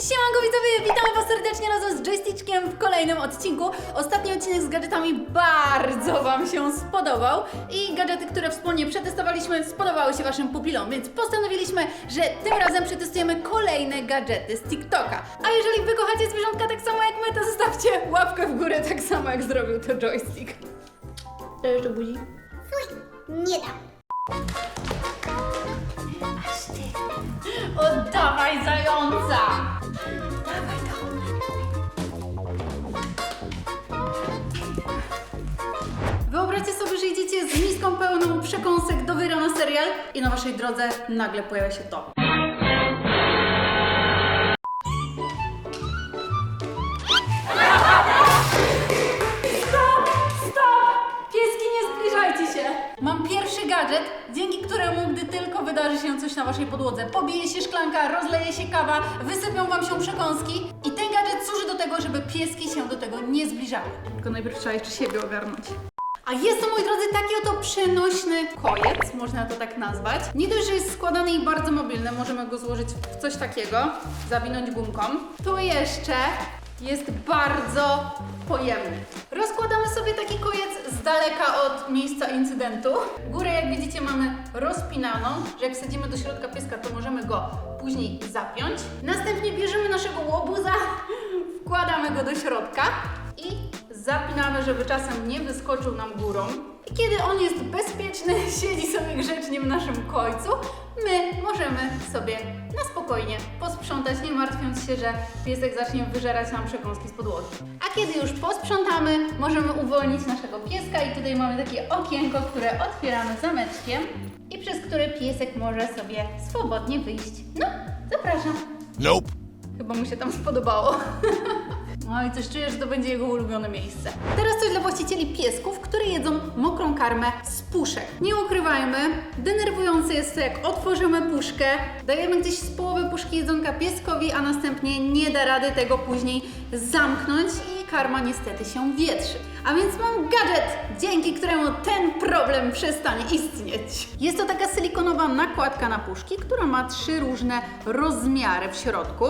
Siemanko widzowie, witamy was serdecznie razem z Joystickiem w kolejnym odcinku. Ostatni odcinek z gadżetami bardzo wam się spodobał i gadżety, które wspólnie przetestowaliśmy spodobały się waszym pupilom, więc postanowiliśmy, że tym razem przetestujemy kolejne gadżety z TikToka. A jeżeli wy kochacie zwierzątka tak samo jak my, to zostawcie łapkę w górę tak samo jak zrobił to Joystick. To jeszcze. Fuj, nie dam. Aż ty. Oddawaj zająca! Wyobraźcie sobie, że idziecie z miską pełną przekąsek do wyra na serial i na waszej drodze nagle pojawia się to. Pierwszy gadżet, dzięki któremu, gdy tylko wydarzy się coś na waszej podłodze, pobije się szklanka, rozleje się kawa, wysypią wam się przekąski i ten gadżet służy do tego, żeby pieski się do tego nie zbliżały. Tylko najpierw trzeba jeszcze siebie ogarnąć. A jest to, moi drodzy, taki oto przenośny kojec, można to tak nazwać. Nie dość, że jest składany i bardzo mobilny, możemy go złożyć w coś takiego, zawinąć gumką. To jeszcze jest bardzo pojemny. Rozkładamy sobie taki kojec z daleka od miejsca incydentu. Górę, jak widzicie, mamy rozpinaną, że jak wsadzimy do środka pieska, to możemy go później zapiąć. Następnie bierzemy naszego łobuza, wkładamy go do środka i zapinamy, żeby czasem nie wyskoczył nam górą. I kiedy on jest bezpieczny, siedzi sobie grzecznie w naszym końcu, my możemy sobie na spokojnie posprzątać, nie martwiąc się, że piesek zacznie wyżerać nam przekąski z podłogi. A kiedy już posprzątamy, możemy uwolnić naszego pieska i tutaj mamy takie okienko, które otwieramy zameczkiem i przez które piesek może sobie swobodnie wyjść. No, zapraszam. Nope. Chyba mu się tam spodobało. No i coś czuję, że to będzie jego ulubione miejsce. Teraz coś dla właścicieli piesków, które jedzą mokrą karmę z puszek. Nie ukrywajmy, denerwujące jest to, jak otworzymy puszkę, dajemy gdzieś z połowy puszki jedzonka pieskowi, a następnie nie da rady tego później zamknąć karma niestety się wietrzy. A więc mam gadżet, dzięki któremu ten problem przestanie istnieć. Jest to taka silikonowa nakładka na puszki, która ma trzy różne rozmiary w środku.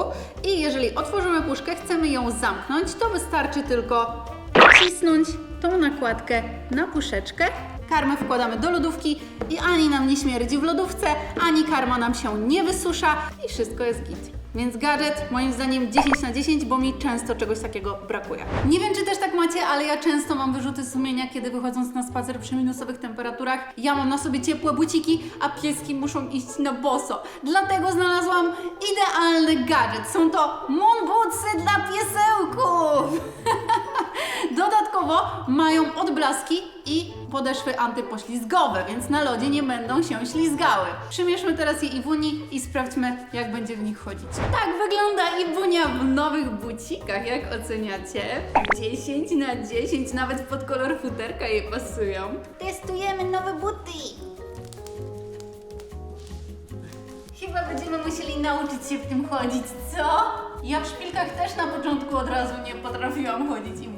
I jeżeli otworzymy puszkę, chcemy ją zamknąć, to wystarczy tylko wcisnąć tą nakładkę na puszeczkę. Karmę wkładamy do lodówki i ani nam nie śmierdzi w lodówce, ani karma nam się nie wysusza i wszystko jest git. Więc gadżet moim zdaniem 10 na 10, bo mi często czegoś takiego brakuje. Nie wiem, czy też tak macie, ale ja często mam wyrzuty sumienia, kiedy wychodząc na spacer przy minusowych temperaturach, ja mam na sobie ciepłe buciki, a pieski muszą iść na boso. Dlatego znalazłam idealny gadżet. Są to moon dla piesełków. Mają odblaski i podeszwy antypoślizgowe, więc na lodzie nie będą się ślizgały. Przymierzmy teraz je Iwuni i sprawdźmy, jak będzie w nich chodzić. Tak wygląda Iwunia w nowych bucikach, jak oceniacie? 10 na 10, nawet pod kolor futerka jej pasują. Testujemy nowe buty. Chyba będziemy musieli nauczyć się w tym chodzić, co? Ja w szpilkach też na początku od razu nie potrafiłam chodzić, Iwunia.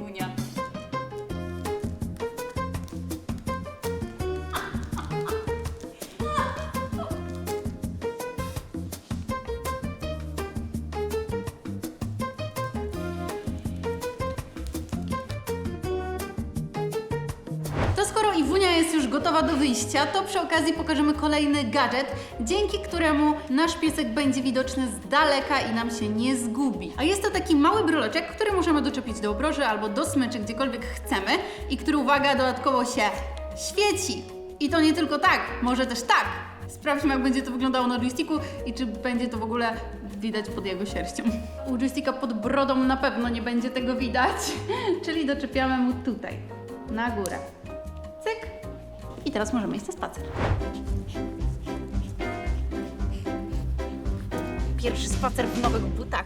Już gotowa do wyjścia, to przy okazji pokażemy kolejny gadżet, dzięki któremu nasz piesek będzie widoczny z daleka i nam się nie zgubi. A jest to taki mały broloczek, który możemy doczepić do obroży albo do smyczy, gdziekolwiek chcemy i który, uwaga, dodatkowo się świeci. I to nie tylko tak, może też tak. Sprawdźmy, jak będzie to wyglądało na joysticku i czy będzie to w ogóle widać pod jego sierścią. U joysticka pod brodą na pewno nie będzie tego widać, czyli doczepiamy mu tutaj, na górę. Cyk. I teraz możemy iść na spacer. Pierwszy spacer w nowych butach.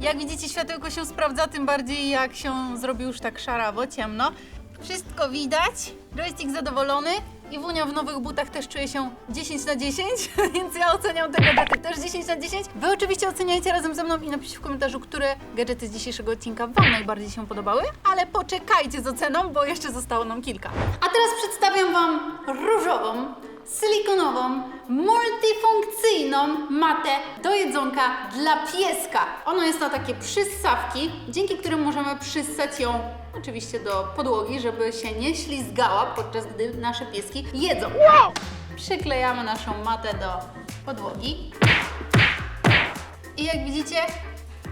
Jak widzicie, światełko się sprawdza, tym bardziej jak się zrobi już tak szarawo, ciemno. Wszystko widać, joystick zadowolony Iwunia w nowych butach też czuje się 10 na 10, więc ja oceniam te gadżety też 10 na 10. Wy oczywiście oceniajcie razem ze mną i napiszcie w komentarzu, które gadżety z dzisiejszego odcinka Wam najbardziej się podobały, ale poczekajcie z oceną, bo jeszcze zostało nam kilka. A teraz przedstawiam Wam różową, silikonową, multifunkcyjną matę do jedzonka dla pieska. Ona jest na takie przyssawki, dzięki którym możemy przyssać ją oczywiście do podłogi, żeby się nie ślizgała podczas gdy nasze pieski jedzą. Przyklejamy naszą matę do podłogi. I jak widzicie,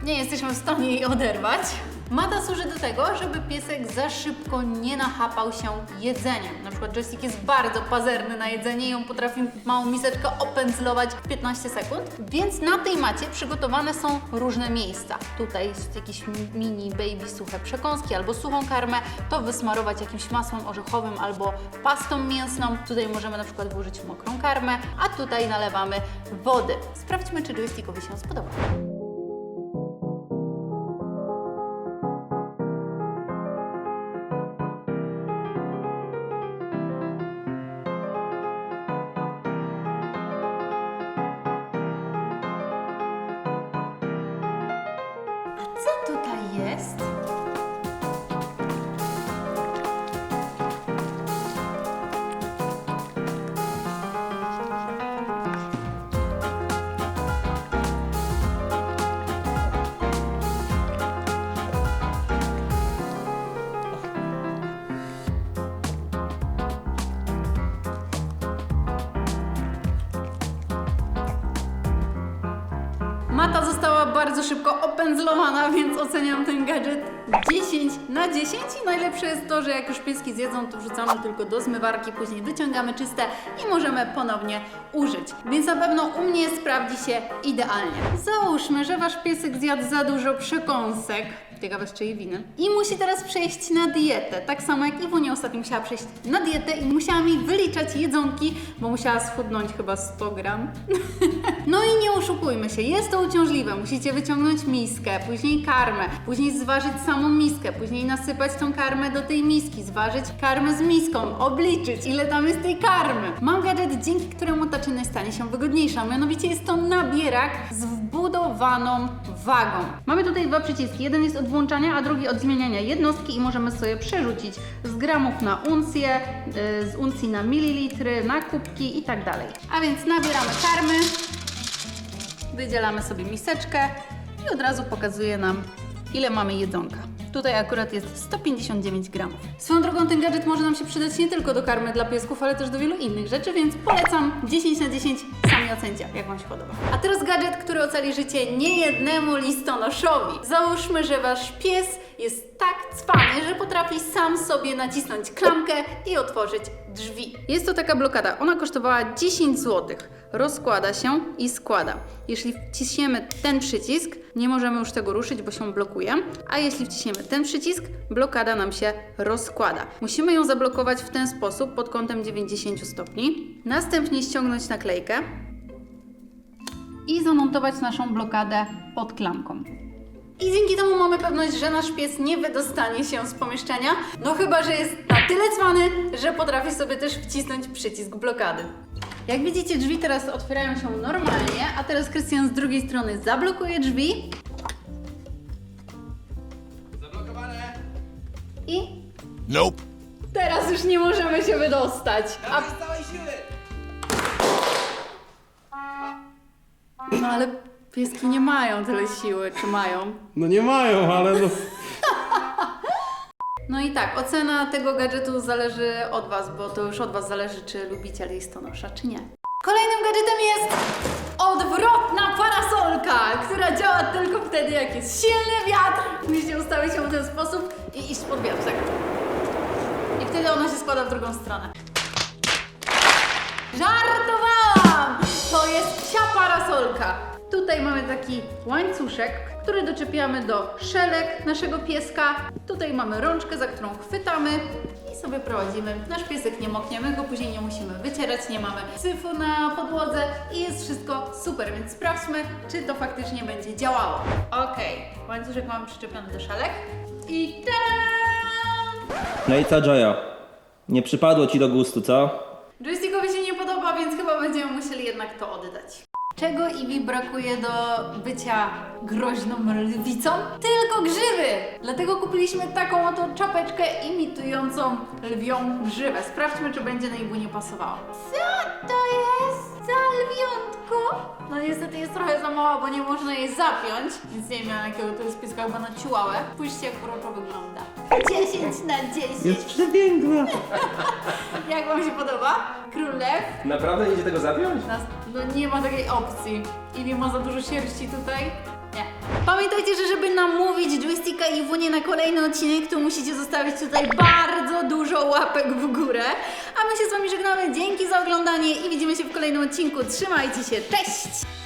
nie jesteśmy w stanie jej oderwać. Mata służy do tego, żeby piesek za szybko nie nachapał się jedzeniem. Na przykład joystick jest bardzo pazerny na jedzenie i on potrafi małą miseczkę opędzlować w 15 sekund. Więc na tej macie przygotowane są różne miejsca. Tutaj jest jakieś mini baby suche przekąski albo suchą karmę. To wysmarować jakimś masłem orzechowym albo pastą mięsną. Tutaj możemy na przykład włożyć mokrą karmę, a tutaj nalewamy wody. Sprawdźmy, czy joystickowi się spodoba. Mata została bardzo szybko opędzlowana, więc oceniam ten gadżet 10 na 10 i najlepsze jest to, że jak już pieski zjedzą, to wrzucamy tylko do zmywarki, później wyciągamy czyste i możemy ponownie użyć. Więc na pewno u mnie sprawdzi się idealnie. Załóżmy, że Wasz piesek zjadł za dużo przekąsek, ciekawe z czyjej winy, i musi teraz przejść na dietę, tak samo jak Iwunia ostatnio musiała przejść na dietę i musiała mi wyliczać jedzonki, bo musiała schudnąć chyba 100 gram. No i nie oszukujmy się, jest to uciążliwe. Musicie wyciągnąć miskę, później karmę, później zważyć samą miskę, później nasypać tą karmę do tej miski, zważyć karmę z miską, obliczyć ile tam jest tej karmy. Mam gadżet, dzięki któremu ta czynność stanie się wygodniejsza. Mianowicie jest to nabierak z wbudowaną wagą. Mamy tutaj dwa przyciski. Jeden jest od włączania, a drugi od zmieniania jednostki i możemy sobie przerzucić z gramów na uncje, yy, z uncji na mililitry, na kubki i tak dalej. A więc nabieramy karmy. Wydzielamy sobie miseczkę i od razu pokazuje nam, ile mamy jedzonka. Tutaj akurat jest 159 gramów. Swoją drogą ten gadżet może nam się przydać nie tylko do karmy dla piesków, ale też do wielu innych rzeczy, więc polecam 10 na 10. Sami ocencie, jak Wam się podoba. A teraz gadżet, który ocali życie niejednemu listonoszowi. Załóżmy, że Wasz pies jest tak cwany, że potrafi sam sobie nacisnąć klamkę i otworzyć drzwi. Jest to taka blokada. Ona kosztowała 10 zł. Rozkłada się i składa. Jeśli wciśniemy ten przycisk, nie możemy już tego ruszyć, bo się blokuje. A jeśli wciśniemy ten przycisk, blokada nam się rozkłada. Musimy ją zablokować w ten sposób pod kątem 90 stopni. Następnie ściągnąć naklejkę i zamontować naszą blokadę pod klamką. I dzięki temu mamy pewność, że nasz pies nie wydostanie się z pomieszczenia, no chyba, że jest na tyle cwany, że potrafi sobie też wcisnąć przycisk blokady. Jak widzicie, drzwi teraz otwierają się normalnie, a teraz Krystian z drugiej strony zablokuje drzwi Zablokowane! i Nope. teraz już nie możemy się wydostać. A, z całej siły! no ale pieski nie mają tyle siły, czy mają? No nie mają, ale no. No i tak, ocena tego gadżetu zależy od Was, bo to już od Was zależy, czy lubicie listonosza, czy nie. Kolejnym gadżetem jest odwrotna parasolka, która działa tylko wtedy, jak jest silny wiatr. Musicie ustawić ją w ten sposób i iść pod wiatr. I wtedy ona się składa w drugą stronę. Żartowałam! To jest psia parasolka. Tutaj mamy taki łańcuszek, który doczepiamy do szelek naszego pieska. Tutaj mamy rączkę, za którą chwytamy i sobie prowadzimy. Nasz piesek nie moknie, my go później nie musimy wycierać, nie mamy syfu na podłodze i jest wszystko super, więc sprawdźmy, czy to faktycznie będzie działało. Okej, łańcuszek mamy przyczepiony do szelek i tam! No i co, Jojo? Nie przypadło ci do gustu, co? Joystickowi się nie podoba, więc chyba będziemy musieli jednak to oddać. Czego Iwi brakuje do bycia groźną lwicą? Tylko grzywy! Dlatego kupiliśmy taką oto czapeczkę imitującą lwią grzywę. Sprawdźmy, czy będzie na Iwu nie pasowało. Co to jest za lwiątko? No niestety jest trochę za mała, bo nie można jej zapiąć, więc nie wiem jakiego to jest pieska, chyba na ciułałę. Spójrzcie jak uroczo wygląda. 10 na 10. Jest przepiękna. Jak Wam się podoba? Król lew? Naprawdę nie idzie tego zapiąć? Nas, no nie ma takiej opcji. Ili ma za dużo sierści tutaj? Nie. Pamiętajcie, że żeby namówić joysticka i Wunię na kolejny odcinek, to musicie zostawić tutaj bardzo dużo łapek w górę. A my się z Wami żegnamy. Dzięki za oglądanie i widzimy się w kolejnym odcinku. Trzymajcie się. Cześć!